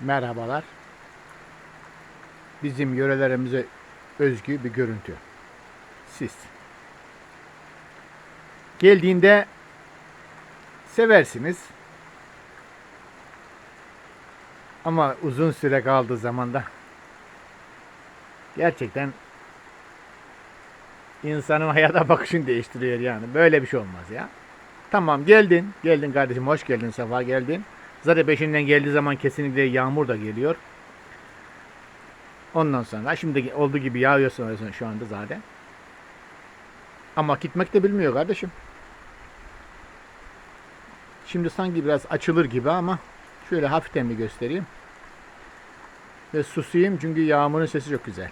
merhabalar. Bizim yörelerimize özgü bir görüntü. Sis. Geldiğinde seversiniz. Ama uzun süre kaldığı zaman da gerçekten insanın hayata bakışını değiştiriyor yani. Böyle bir şey olmaz ya. Tamam geldin. Geldin kardeşim hoş geldin sefa geldin. Zaten peşinden geldiği zaman kesinlikle yağmur da geliyor. Ondan sonra şimdi olduğu gibi yağıyor sonrasında şu anda zaten. Ama gitmek de bilmiyor kardeşim. Şimdi sanki biraz açılır gibi ama şöyle hafiften bir göstereyim. Ve susayım çünkü yağmurun sesi çok güzel.